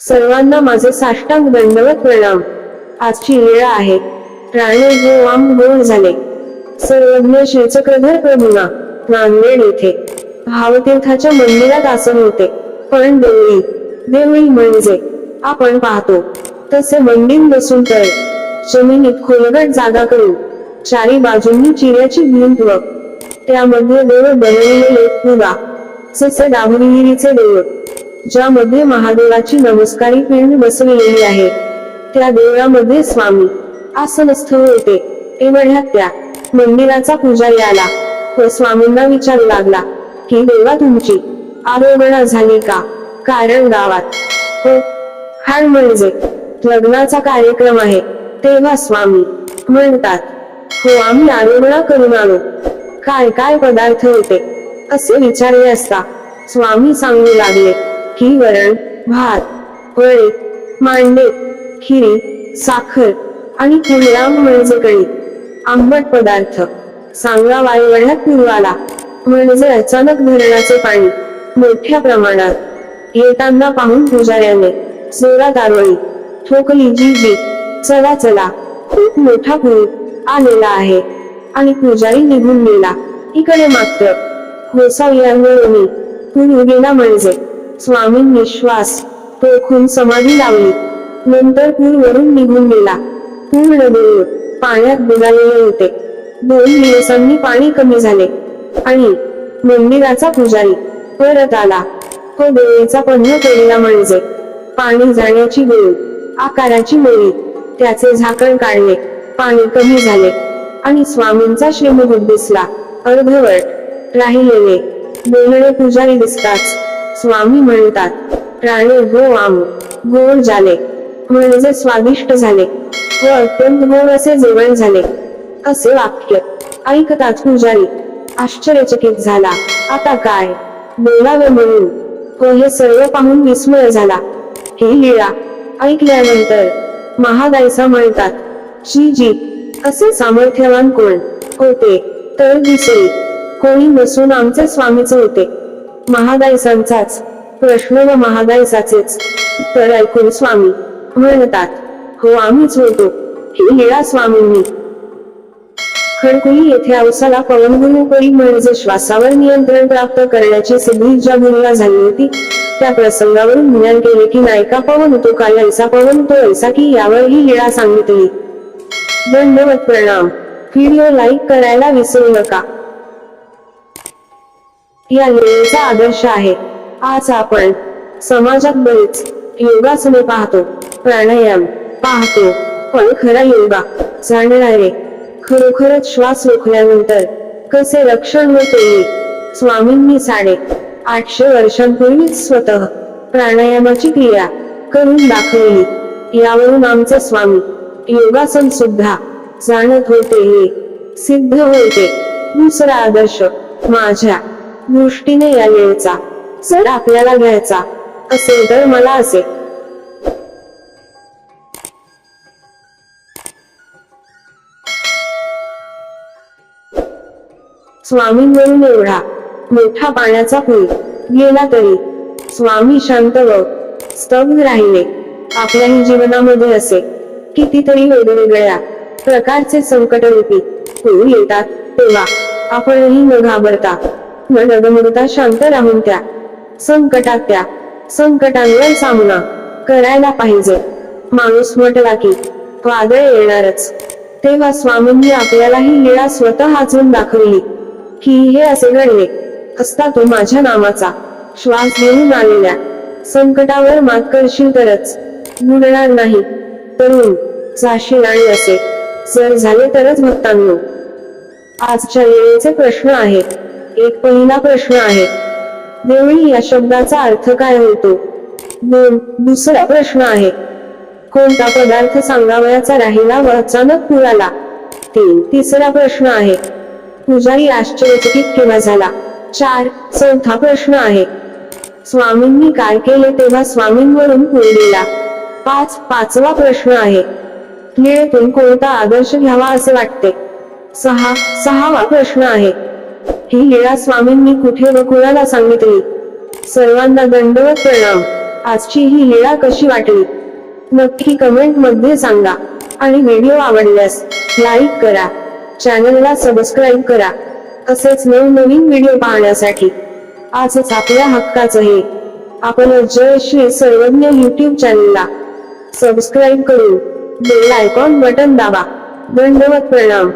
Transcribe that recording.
सर्वांना माझे साष्टांग दंडवत प्रणाम. आजची वेळ आहे. राणे हे वाम गोळ झाले. सर्वज्ञ श्रीचक्रधर प्रभुना नांदेड येथे. भावतीर्थाच्या मंदिरात आसन होते. पण देवळी देवळी म्हणजे आपण पाहतो. तसे मंदिर नसून तर जमिनीत खोलगट जागा करून चारी बाजूंनी चिऱ्याची भिंत व त्यामध्ये देव बनविलेले पुरा जसे डांबरगिरीचे देव. ज्यामध्ये महादेवाची नमस्कारी पिंड बसविलेली आहे. त्या देवळामध्ये स्वामी आसनस्थ होते. एवढ्यात त्या मंदिराचा पुजारी आला. व स्वामींना विचारू लागला की देवा तुमची. आरोगणा झाली का? कारण गावात. हो हाड म्हणजे. लग्नाचा कार्यक्रम आहे. तेव्हा स्वामी म्हणतात हो आम्ही आरोगणा करून आलो काय काय पदार्थ होते? असे विचारले असता स्वामी सांगू लागले की वरण भात वळे मांडे खिरी साखर आणि फुलराम म्हणजे कळी आंबट पदार्थ. सांगा वायुवड्यात पूर्वाला म्हणजे अचानक धरणाचे पाणी मोठ्या प्रमाणात. येताना पाहून पुजाऱ्याने जोरात आरोळी ठोकली जी जी चला चला खूप मोठा पूर आलेला आहे. आणि पुजारी निघून गेला. इकडे मात्र होसावल्यामुळे पूर गेला म्हणजे. स्वामींनी श्वास टोखून समाधी लावली. नंतर पूर वरून निघून गेला. पूर्ण देऊळ पाण्यात बुडालेले होते. दोन दिवसांनी पाणी कमी झाले. आणि मंदिराचा पुजारी परत आला. तो देवीचा पन्न केलेला म्हणजे पाणी जाण्याची गोळी आकाराची मोळी त्याचे झाकण काढले. पाणी कमी झाले. आणि स्वामींचा श्रीमुख दिसला. अर्धवट राहिलेले. बोलणे पुजारी दिसताच. स्वामी म्हणतात प्राणे हो आम गोड झाले म्हणजे स्वादिष्ट झाले व अत्यंत गोड असे जेवण झाले. असे वाक्य ऐकतात पुजारी आश्चर्यचकित झाला. आता काय? बोलावे म्हणून व हे सर्व पाहून विस्मय झाला. हे लीळा ऐकल्यानंतर महादायसा म्हणतात जी जी असे सामर्थ्यवान कोण? होते तर दिसेल कोणी नसून आमचे स्वामीचे होते. महादायसांचाच प्रश्न व महादायसाचेच तर ऐकून स्वामी म्हणतात हो आम्हीच होतो ही लीळा स्वामींनी. खडकुली येथे औसाला पवनगुरुपरी म्हणजे श्वासावर नियंत्रण प्राप्त करण्याची सिद्धी ज्या गुरुला झाली होती त्या प्रसंगावरून ज्ञान केले की नायका पवन होतो काय ऐसा पवन तो ऐसा की यावर ही लीळा सांगितली. दंडवत प्रणाम. व्हिडिओ लाईक करायला विसरू नका. या लीळेचा आदर्श आहे. आज आपण समाजात बरेच योगासने पाहतो प्राणायाम पाहतो पण खरा योगा जाणणारे खरोखरच श्वास रोखल्यानंतर कसे रक्षण होते स्वामींनी साडे आठशे वर्षांपूर्वीच स्वतः प्राणायामाची क्रिया करून दाखवली. यावरून आमचा स्वामी योगासन सुद्धा जाणत होते हे सिद्ध होते. दुसरा आदर्श माझ्या दृष्टीने या वेळचा जर आपल्याला घ्यायचा. असेल तर मला असे स्वामींवरून एवढा मोठा पाण्याचा पूल गेला तरी स्वामी शांत व स्तब्ध राहिले. आपल्याही जीवनामध्ये असे कितीतरी वेगवेगळ्या प्रकारचे संकट रूपी पूर येतात तेव्हा आपणही न घाबरता न डगमगता शांत राहून त्या संकटात त्या संकटांवर सामना करायला पाहिजे. माणूस म्हटला की वादळ येणारच. तेव्हा स्वामींनी आपल्याला ही लीळा स्वतः आचरून दाखवली. की हे असे घडले. असता तो माझ्या नामाचा श्वास घेऊन आलेल्या. संकटावर मात करशील तरच. बुडणार नाही. तरुण जाशील आणि असे. जर झाले तरच भक्तांनो. आजच्या वेळेचे प्रश्न आहेत. एक पहिला प्रश्न आहे. देवळी या शब्दाचा अर्थ काय होतो? दोन दुसरा प्रश्न आहे. कोणता पदार्थ सांगावयाचा राहिला व अचानक पुराला तीन तिसरा प्रश्न आहे. पुजारी आश्चर्यचकित केव्हा झाला. चार चौथा प्रश्न आहे. स्वामींनी काय केले तेव्हा स्वामींवरून पूर दिला पाच पाचवा प्रश्न आहे. खेळतून कोणता आदर्श घ्यावा असे वाटते? सहा सहावा प्रश्न आहे. ही लीळा स्वामींनी कुठे व कुणाला सांगितली? सर्वांना दंडवत प्रणाम. आजची ही लीळा कशी वाटली? नक्की कमेंटमध्ये सांगा. आणि व्हिडिओ आवडल्यास लाईक करा. चॅनलला सबस्क्राईब करा. तसेच नवनवीन व्हिडिओ पाहण्यासाठी. आजच आपल्या हक्काचं हे आपण जय श्री सर्वज्ञ युट्यूब चॅनलला सबस्क्राईब करून बेल आयकॉन बटन दाबा. दंडवत प्रणाम.